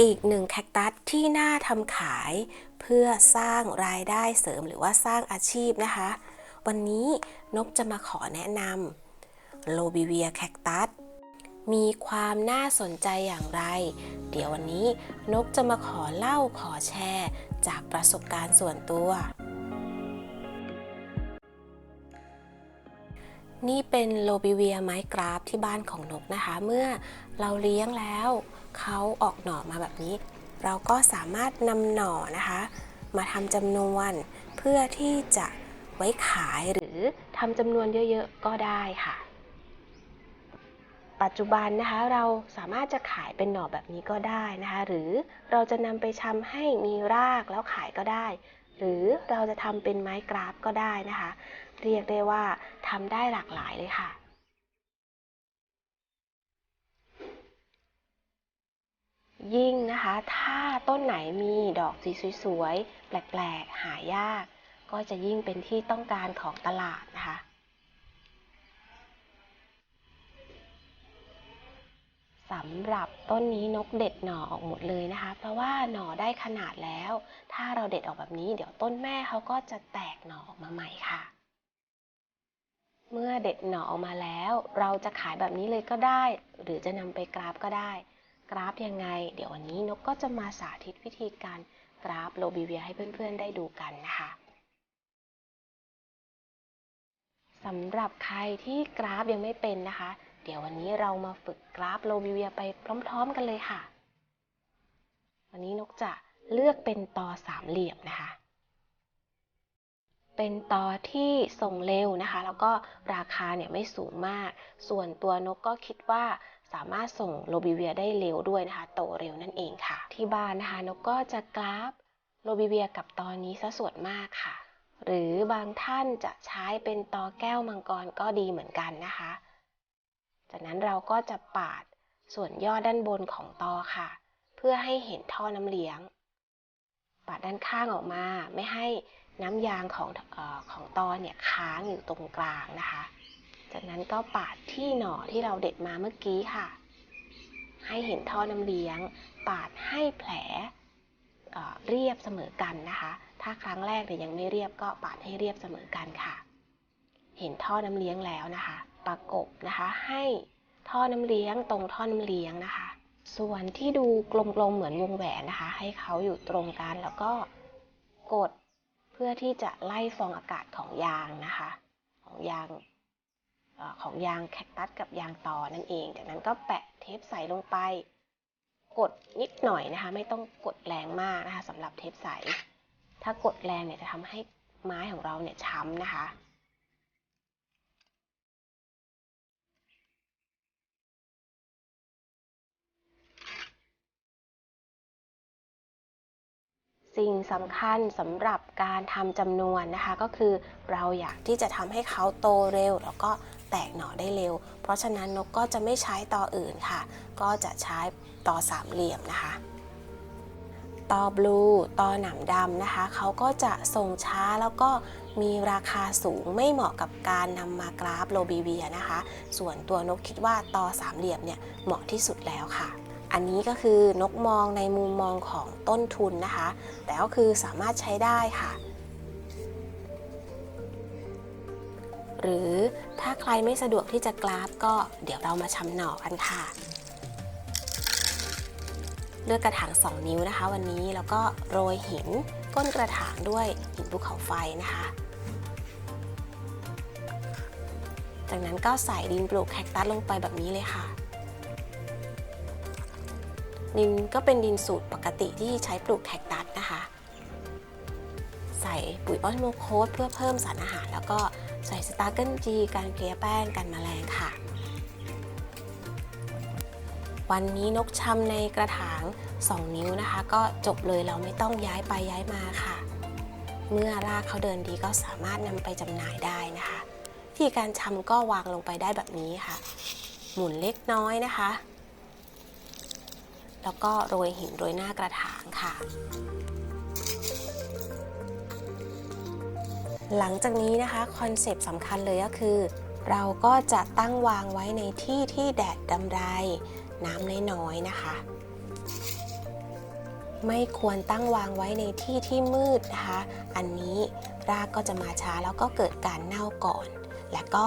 อีกหนึ่งแคคตัสที่น่าทำขายเพื่อสร้างรายได้เสริมหรือว่าสร้างอาชีพนะคะ วันนี้นกจะมาขอแนะนำโลบิเวียแคคตัสมีความน่าสนใจอย่างไร เดี๋ยววันนี้นกจะมาขอเล่าขอแชร์จากประสบการณ์ส่วนตัว นี่เป็นโลบิเวียไม้กราฟที่บ้านของนกนะคะ เมื่อเราเลี้ยงแล้วเขาออกหน่อมาแบบนี้ เราก็สามารถนำหน่อนะคะ มาทำจำนวนเพื่อที่จะไว้ขายหรือทำจำนวนเยอะๆก็ได้ค่ะ ปัจจุบันนะคะเราสามารถจะขายเป็นหน่อแบบนี้ก็ได้นะคะ หรือเราจะนำไปชำให้มีรากแล้วขายก็ได้ หรือเราจะทำเป็นไม้กราฟก็ได้นะคะ เรียกได้ว่าทำได้หลากหลายเลยค่ะ ยิ่งนะคะ ถ้าต้นไหนมีดอกสีสวยๆ แปลกๆ หายาก ก็จะยิ่งเป็นที่ต้องการของตลาดนะคะสำหรับต้นนี้นกเด็ดหน่อออกหมดเลยนะคะ เพราะว่าหน่อได้ขนาดแล้ว ถ้าเราเด็ดออกแบบนี้ เดี๋ยวต้นแม่เขาก็จะแตกหน่อออกมาใหม่ค่ะ เมื่อเด็ดหน่อออกมาแล้ว เราจะขายแบบนี้เลยก็ได้ หรือจะนำไปกราฟก็ได้ กราฟยังไง เดี๋ยววันนี้นกก็จะมาสาธิตวิธีการกราฟโลบิเวียให้เพื่อนๆได้ดูกันนะคะสำหรับใครที่กราฟยังไม่เป็นนะคะ เดี๋ยววันนี้เรามาฝึกกราฟโลบิเวียไปพร้อม ๆ กันเลยค่ะ วันนี้นกจะเลือกเป็นตอสามเหลี่ยมนะคะ เป็นตอที่ส่งเร็วนะคะ แล้วก็ราคาเนี่ยไม่สูงมาก ส่วนตัวนกก็คิดว่าสามารถส่งโลบิเวียได้เร็วด้วยนะคะ โตเร็วนั่นเองค่ะ ที่บ้านนะคะนกก็จะกราฟโลบิเวียกับตอนนี้ซะส่วนมากค่ะ หรือบางท่านจะใช้เป็นตอแก้วมังกรก็ดีเหมือนกันนะคะ จากนั้นเราก็จะปาดส่วนยอดด้านบนของตอค่ะ เพื่อให้เห็นท่อน้ำเลี้ยง ปาดด้านข้างออกมาไม่ให้ น้ำยางของออของตอเนี่ยค้างอยู่ตรงกลางนะคะ จากนั้นก็ปาดที่หน่อที่เราเด็ดมาเมื่อกี้ค่ะ ให้เห็นท่อน้ำเลี้ยง ปาดให้แผลเเรียบเสมอกันนะคะ ถ้าครั้งแรกเนี่ยยังไม่เรียบก็ปาดให้เรียบเสมอกันค่ะ เห็นท่อน้ำเลี้ยงแล้วนะคะ ประกบนะคะให้ท่อน้ำเลี้ยงตรงท่อน้ำเลี้ยงนะคะ ส่วนที่ดูกลมๆเหมือนวงแหวนนะคะ ให้เขาอยู่ตรงกันแล้วก็กด พื่อที่จะไล่ฟองอากาศของยางนะคะ ของยางอของยางแคคตัสกับยางตอนั่นเอง จากนั้นก็แปะเทปใสลงไป กดนิดหน่อยนะคะ ไม่ต้องกดแรงมากนะคะสำหรับเทปใส ถ้ากดแรงเนี่ยจะทำให้ไม้ของเราเนี่ยช้ำนะคะ สิ่งสำคัญสำหรับการทำจำนวนนะคะ ก็คือเราอยากที่จะทำให้เขาโตเร็ว แล้วก็แตกหน่อได้เร็ว เพราะฉะนั้นนกก็จะไม่ใช้ตออื่นค่ะ ก็จะใช้ตอสามเหลี่ยมนะคะตอบลูตอหนามดำนะคะ เขาก็จะส่งช้าแล้วก็มีราคาสูงไม่เหมาะกับการนำมากราฟโลบีเวียนะคะ ส่วนตัวนกคิดว่าตอสามเหลี่ยมเนี่ยเหมาะที่สุดแล้วค่ะ อันนี้ก็คือนกมองในมุมมองของต้นทุนนะคะ แต่ก็คือสามารถใช้ได้ค่ะ หรือถ้าใครไม่สะดวกที่จะกราฟก็เดี๋ยวเรามาชำหน่อกันค่ะ เลือกกระถาง 2 นิ้วนะคะ วันนี้แล้วก็โรยหินก้นกระถางด้วยหินภูเขาไฟนะคะ จากนั้นก็ใส่ดินปลูกแคคตัสลงไปแบบนี้เลยค่ะ ดินก็เป็นดินสูตรปกติที่ใช้ปลูกแคคตัสนะคะ ใส่ปุ๋ยออสโมโคสเพื่อเพิ่มสารอาหาร แล้วก็ใส่สตาร์เกิลจีการเกลี่ยแป้งกันแมลงค่ะ วันนี้นกชำในกระถาง 2 นิ้วนะคะ ก็จบเลยเราไม่ต้องย้ายไปย้ายมาค่ะ เมื่อรากเขาเดินดีก็สามารถนำไปจำหน่ายได้นะคะวิธีการชำก็วางลงไปได้แบบนี้ค่ะ หมุนเล็กน้อยนะคะ แล้วก็โรยหินโรยหน้ากระถางค่ะ หลังจากนี้นะคะคอนเซปต์สำคัญเลยก็คือ เราก็จะตั้งวางไว้ในที่ที่แดดดำไร น้ำน้อยๆนะคะ ไม่ควรตั้งวางไว้ในที่ที่มืดนะคะ อันนี้รากก็จะมาช้าแล้วก็เกิดการเน่าก่อน และก็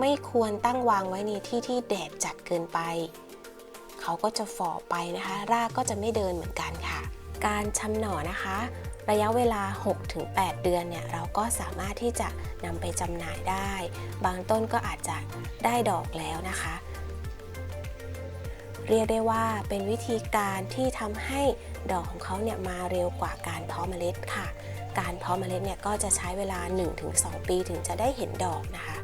ไม่ควรตั้งวางไว้ในที่ที่แดดจัดเกินไป เขาก็จะฝ่อไปนะคะ รากก็จะไม่เดินเหมือนกันค่ะ การชำหน่อนะคะ ระยะเวลา 6-8 เดือนเนี่ยเราก็สามารถที่จะนำไปจำหน่ายได้ บางต้นก็อาจจะได้ดอกแล้วนะคะ เรียกได้ว่าเป็นวิธีการที่ทำให้ดอกของเขาเนี่ยมาเร็วกว่าการเพาะเมล็ดค่ะ การเพาะเมล็ดเนี่ยก็จะใช้เวลา 1-2 ปีถึงจะได้เห็นดอกนะคะ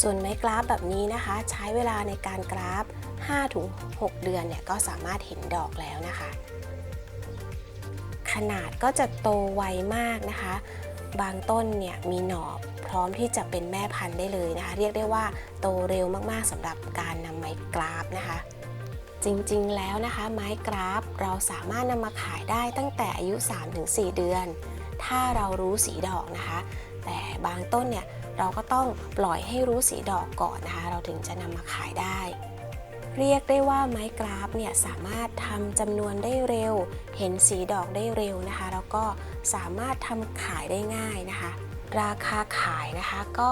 ส่วนไม้กราฟแบบนี้นะคะ ใช้เวลาในการกราฟ 5-6เดือนเนี่ยก็สามารถเห็นดอกแล้วนะคะ ขนาดก็จะโตไวมากนะคะ บางต้นเนี่ยมีหน่อพร้อมที่จะเป็นแม่พันธุ์ได้เลยนะคะ เรียกได้ว่าโตเร็วมากๆสำหรับการนำไม้กราฟนะคะจริงๆ แล้วนะคะไม้กราฟเราสามารถนำมาขายได้ตั้งแต่อายุ 3-4 เดือน ถ้าเรารู้สีดอกนะคะ แต่บางต้นเนี่ยเราก็ต้องปล่อยให้รู้สีดอกก่อนนะคะ เราถึงจะนำมาขายได้ เรียกได้ว่าไม้กราฟเนี่ยสามารถทำจำนวนได้เร็ว เห็นสีดอกได้เร็วนะคะ แล้วก็สามารถทำขายได้ง่ายนะคะ ราคาขายนะคะก็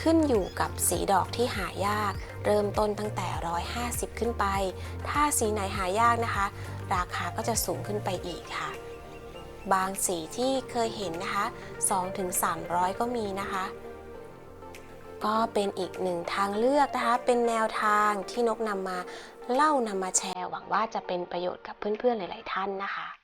ขึ้นอยู่กับสีดอกที่หายาก เริ่มต้นตั้งแต่ 150 ขึ้นไป ถ้าสีไหนหายากนะคะ ราคาก็จะสูงขึ้นไปอีกค่ะ บางสีที่เคยเห็นนะคะ 2-300 ก็มีนะคะ ก็เป็นอีกหนึ่งทางเลือกนะคะ เป็นแนวทางที่นกนำมาเล่านำมาแชร์ หวังว่าจะเป็นประโยชน์กับเพื่อนๆหลาย ๆ ท่านนะคะ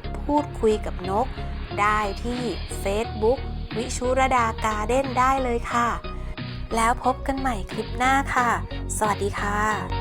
พูดคุยกับนก ได้ที่ Facebook วิชุรดาการ์เด้นได้เลยค่ะ แล้วพบกันใหม่คลิปหน้าค่ะ สวัสดีค่ะ